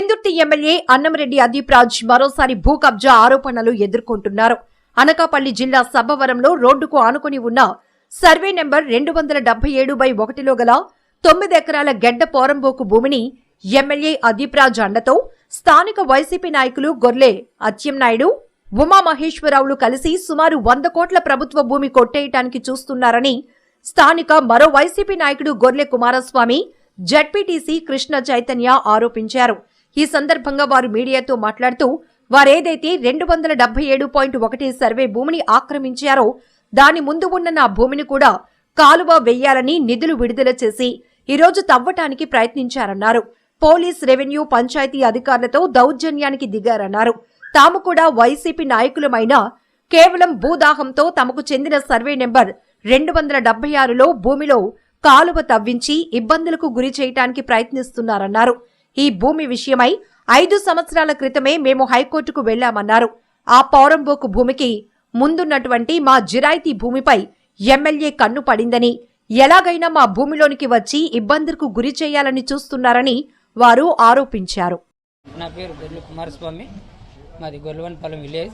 Pendurthi MLA Annamreddy Adeep Raj మరోసారి భూ కబ్జా ఆరోపణలు ఎదుర్కొంటున్నారు. అనకాపల్లి జిల్లా సబ్బవరంలో రోడ్డుకు ఆనుకుని ఉన్న సర్వే నెంబర్ రెండు వందల డెబ్బై ఏడు బై ఒకటిలో గల తొమ్మిది ఎకరాల గెడ్డ పోరంబోకు భూమిని ఎమ్మెల్యే అదీప్ రాజ్ అండతో స్థానిక వైసీపీ నాయకులు గొర్లే అచ్చెన్నాయుడు ఉమామహేశ్వరరావులు కలిసి సుమారు వంద కోట్ల ప్రభుత్వ భూమి కొట్టేయటానికి చూస్తున్నారని స్థానిక మరో వైసీపీ నాయకుడు గొర్లె కుమారస్వామి జడ్పీటీసీ కృష్ణ చైతన్య ఆరోపించారు. ఈ సందర్భంగా వారు మీడియాతో మాట్లాడుతూ వారేదైతే రెండు వందల డెబ్బై ఏడు పాయింట్ ఒకటి సర్వే భూమిని ఆక్రమించారో దాని ముందు ఉన్న నా భూమిని కూడా కాలువ వెయ్యాలని నిధులు విడుదల చేసి ఈరోజు తవ్వటానికి ప్రయత్నించారన్నారు. పోలీస్ రెవెన్యూ పంచాయతీ అధికారులతో దౌర్జన్యానికి దిగారన్నారు. తాము కూడా వైసీపీ నాయకులమైన కేవలం భూదాహంతో తమకు చెందిన సర్వే నెంబర్ రెండు వందల డెబ్బై ఆరులో భూమిలో కాలువ తవ్వించి ఇబ్బందులకు గురి చేయటానికి ప్రయత్నిస్తున్నారన్నారు. ఈ భూమి విషయమై ఐదు సంవత్సరాల క్రితమే మేము హైకోర్టుకు వెళ్ళామన్నారు ఆ పౌరంబోకు భూమికి ముందున్నటువంటి మా జిరాయితీ భూమిపై ఎమ్మెల్యే కన్ను పడిందని ఎలాగైనా మా భూమిలోనికి వచ్చి ఇబ్బందులకు గురి చేయాలని చూస్తున్నారని వారు ఆరోపించారు. నా పేరు గొర్రెల కుమారస్వామి. మాది గొర్రెవనపాలెం విలేజ్.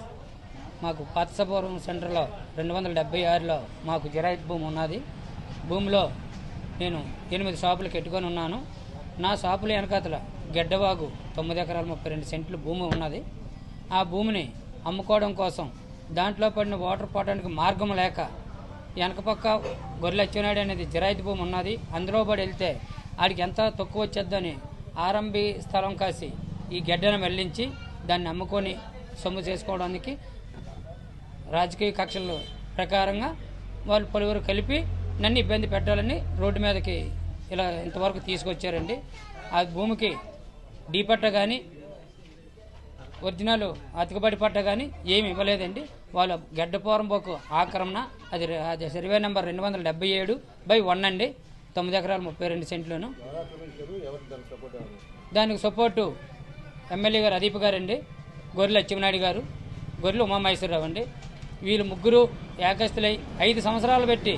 మాకు పాతసపురం సెంటర్లో రెండు వందల డెబ్బై ఆరులో మాకు జిరాయి భూమి ఉన్నది. భూమిలో నేను ఎనిమిది షాపులు కట్టుకొని ఉన్నాను. నా షాపుల వెనకాతల గెడ్డవాగు తొమ్మిది ఎకరాల ముప్పై రెండు సెంట్లు భూమి ఉన్నది. ఆ భూమిని అమ్ముకోవడం కోసం దాంట్లో పడిన వాటర్ పోవడానికి మార్గం లేక వెనకపక్క గొర్రెలు అనేది జిరాయితీ భూమి ఉన్నది. అందులో పడి వెళ్తే ఆడికి ఎంత తక్కువ వచ్చేద్దని ఆరంభి స్థలం కాసి ఈ గెడ్డను వెళ్ళించి దాన్ని అమ్ముకొని సొమ్ము చేసుకోవడానికి రాజకీయ కక్షల ప్రకారంగా వాళ్ళు పలువురు కలిపి నన్ను ఇబ్బంది పెట్టాలని రోడ్డు మీదకి ఇలా ఇంతవరకు తీసుకొచ్చారండి. ఆ భూమికి డీ పట్ట కానీ ఒరిజినల్ అతికబడి పట్ట కానీ ఏమి ఇవ్వలేదండి. వాళ్ళ గడ్డపోరంబోకు ఆక్రమణ అది అది సర్వే నెంబర్ రెండు వందల డెబ్బై ఏడు బై వన్ అండి. తొమ్మిది ఎకరాలు ముప్పై రెండు సెంట్లను. దానికి సపోర్టు ఎమ్మెల్యే గారు అదీప్ గారండి. గొర్రెల అచ్చెన్నాయుడు గారు గొర్రెలు ఉమామహేశ్వరరావు అండి. వీళ్ళు ముగ్గురు ఏకస్తులై ఐదు సంవత్సరాలు పెట్టి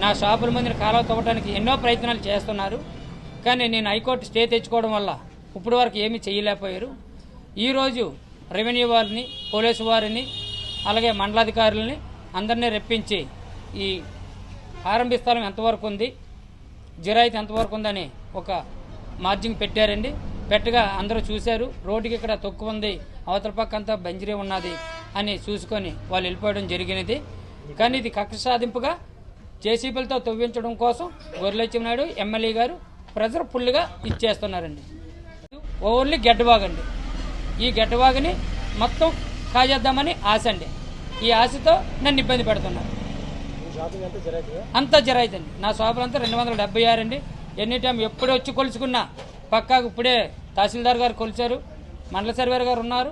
నా షాపుల ముందు కాలువ తవ్వడానికి ఎన్నో ప్రయత్నాలు చేస్తున్నారు. కానీ నేను హైకోర్టు స్టే తెచ్చుకోవడం వల్ల ఇప్పటి వరకు ఏమీ చేయలేకపోయారు. ఈరోజు రెవెన్యూ వారిని పోలీసు వారిని అలాగే మండలాధికారులని అందరినీ రెప్పించి ఈ ఆరంభి స్థలం ఎంతవరకు ఉంది జిరాయితీ ఎంతవరకు ఉందని ఒక మార్జింగ్ పెట్టారండి. పెట్టగా అందరూ చూశారు రోడ్డుకి ఇక్కడ తొక్కు ఉంది అవతల పక్క అంతా బంజరీ ఉన్నది అని చూసుకొని వాళ్ళు వెళ్ళిపోవడం జరిగినది. కానీ ఇది కక్ష సాధింపుగా జేసీబీలతో తవ్వించడం కోసం గొర్రెలచ్చినాడు ఎమ్మెల్యే గారు ప్రెజర్ ఫుల్గా ఇచ్చేస్తున్నారండి. ఓన్లీ గెడ్డవాగండి ఈ గెడ్డవాగని మొత్తం కాజేద్దామని ఆశ అండి. ఈ ఆశతో నన్ను ఇబ్బంది పెడుతున్నారు. అంతా జరాయితండి నా షాపులు అంతా రెండు వందల డెబ్బై ఆరు అండి. ఎనీ టైం ఎప్పుడు వచ్చి కొలుచుకున్నా పక్కాకు ఇప్పుడే తహసీల్దార్ గారు కొలిచారు. మండల సర్వేర్ గారు ఉన్నారు.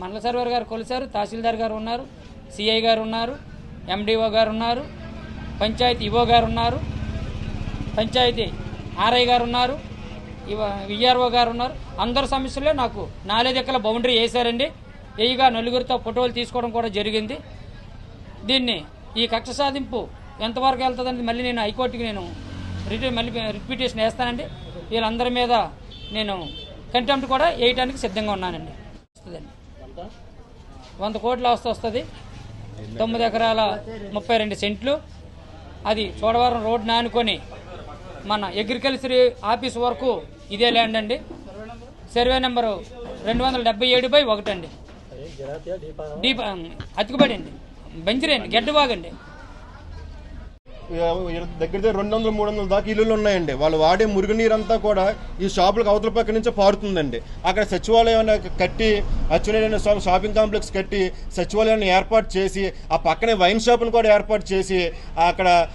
మండల సర్వేర్ గారు కొలిచారు. తహసీల్దార్ గారు ఉన్నారు. సిఐ గారు ఉన్నారు. ఎండిఓ గారు ఉన్నారు. పంచాయతీ ఇవో గారు ఉన్నారు పంచాయతీ ఆర్ఐ గారు ఉన్నారు ఇవ విఆర్ఓ గారు ఉన్నారు. అందరు సమస్యలే నాకు నాలుగు ఎక్కల బౌండరీ వేశారండి. వేయిగా నలుగురితో ఫోటోలు తీసుకోవడం కూడా జరిగింది. దీన్ని ఈ కక్ష సాధింపు ఎంతవరకు వెళ్తుందని మళ్ళీ నేను హైకోర్టుకి నేను రిటర్న్ మళ్ళీ రిపిటేషన్ వేస్తానండి. వీళ్ళందరి మీద నేను కంటెంప్ట్ కూడా వేయటానికి సిద్ధంగా ఉన్నానండి. వస్తుందండి. వంద కోట్ల ఆస్తి వస్తుంది. తొమ్మిది ఎకరాల ముప్పై రెండు సెంట్లు. అది చోడవరం రోడ్ నానుకొని మన అగ్రికల్చర్ ఆఫీస్ వరకు ఇదే ల్యాండ్ అండి. సర్వే నెంబరు రెండు వందల డెబ్బై ఏడు బై ఒకటి అండి డీప్ అతికిబడి అండి. బంజరీ అండి గెడ్డబాగండి దగ్గర దగ్గర రెండు వందలు మూడు వందల దాకా ఇల్లులు ఉన్నాయండి. వాళ్ళు వాడే మురుగునీరు అంతా కూడా ఈ షాపులకు అవతల పక్క నుంచే పారుతుందండి. అక్కడ సచివాలయం కట్టి అచ్చునైన షాపింగ్ కాంప్లెక్స్ కట్టి సచివాలయాన్ని ఏర్పాటు చేసి ఆ పక్కనే వైన్ షాప్ను కూడా ఏర్పాటు చేసి అక్కడ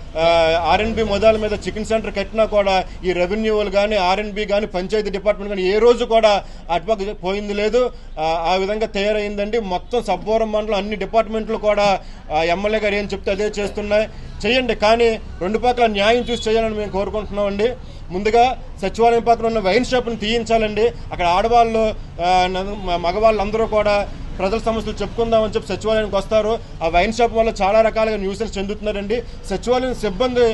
ఆర్ఎన్బి మొదల మీద చికెన్ సెంటర్ కట్టినా కూడా ఈ రెవెన్యూలు కానీ ఆర్ఎన్బి కానీ పంచాయతీ డిపార్ట్మెంట్ కానీ ఏ రోజు కూడా అటుపక్క పోయింది లేదు. ఆ, విధంగా తయారైందండి. మొత్తం సబ్బోరం మండలం అన్ని డిపార్ట్మెంట్లు కూడా ఎమ్మెల్యే గారు ఏం చెప్తే అదే చేస్తున్నాయి. చేయండి కానీ రెండు పక్కల న్యాయం చూసి చేయాలని మేము కోరుకుంటున్నామండి. ముందుగా సచివాలయం పక్కన ఉన్న వైన్ షాప్ని తీయించాలండి. అక్కడ ఆడవాళ్ళు మగవాళ్ళందరూ మగవాళ్ళు అందరూ కూడా ప్రజల సమస్యలు చెప్పుకుందామని చెప్పి సచివాలయానికి వస్తారు. ఆ వైన్ షాప్ వల్ల చాలా రకాలుగా న్యూసెన్స్ చెందుతున్నారండి. సచివాలయం సిబ్బంది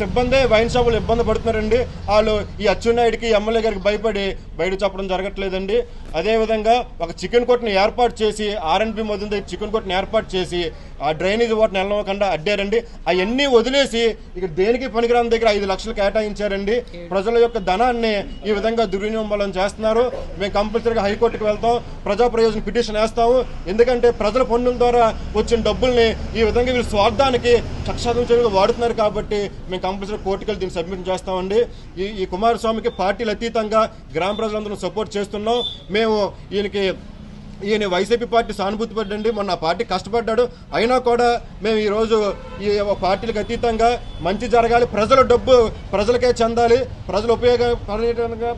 సిబ్బందే వైన్ షాపులు ఇబ్బంది పడుతున్నారండి. వాళ్ళు ఈ అచ్చెన్నాయుడికి ఎమ్మెల్యే గారికి భయపడి బయట చెప్పడం జరగట్లేదండి. అదేవిధంగా ఒక చికెన్ కొట్టును ఏర్పాటు చేసి ఆర్ఎన్బి మొదలు దగ్గర చికెన్ కొట్టును ఏర్పాటు చేసి ఆ డ్రైనేజ్ వాటిని వెళ్ళకుండా అడ్డారండి. అవన్నీ వదిలేసి ఇక దేనికి పనికిరాని దగ్గర ఐదు లక్షలు కేటాయించారండి. ప్రజల యొక్క ధనాన్ని ఈ విధంగా దుర్వినియోగం చేస్తున్నారు. మేము కంపల్సరీగా హైకోర్టుకు వెళ్తాం. ప్రజా ప్రయోజన పిటిషన్ వేస్తాము ఎందుకంటే ప్రజల పన్నుల ద్వారా వచ్చిన డబ్బుల్ని ఈ విధంగా వీళ్ళు స్వార్థానికి చక్షాదించడానికి వాడుతున్నారు కాబట్టి మేము కంపల్సరీ కోర్టుకు వెళ్ళి దీన్ని సబ్మిట్ చేస్తామండి. ఈ ఈ కుమారస్వామికి పార్టీలు అతీతంగా గ్రామ ప్రజలందరూ సపోర్ట్ చేస్తున్నాం. మేము ఈయనకి ఈయన వైసీపీ పార్టీ సానుభూతి పడ్డండి మొన్న పార్టీ కష్టపడ్డాడు. అయినా కూడా మేము ఈరోజు ఈ పార్టీలకు అతీతంగా మంచి జరగాలి ప్రజల డబ్బు ప్రజలకే చెందాలి ప్రజలు ఉపయోగ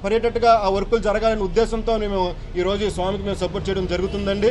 పర్యటనగా ఆ వర్కులు జరగాలనే ఉద్దేశంతో మేము ఈరోజు ఈ స్వామికి మేము సపోర్ట్ చేయడం జరుగుతుందండి.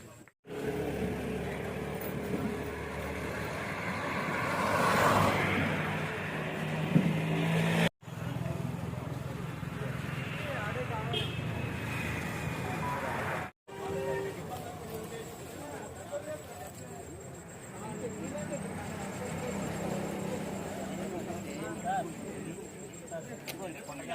పండుగ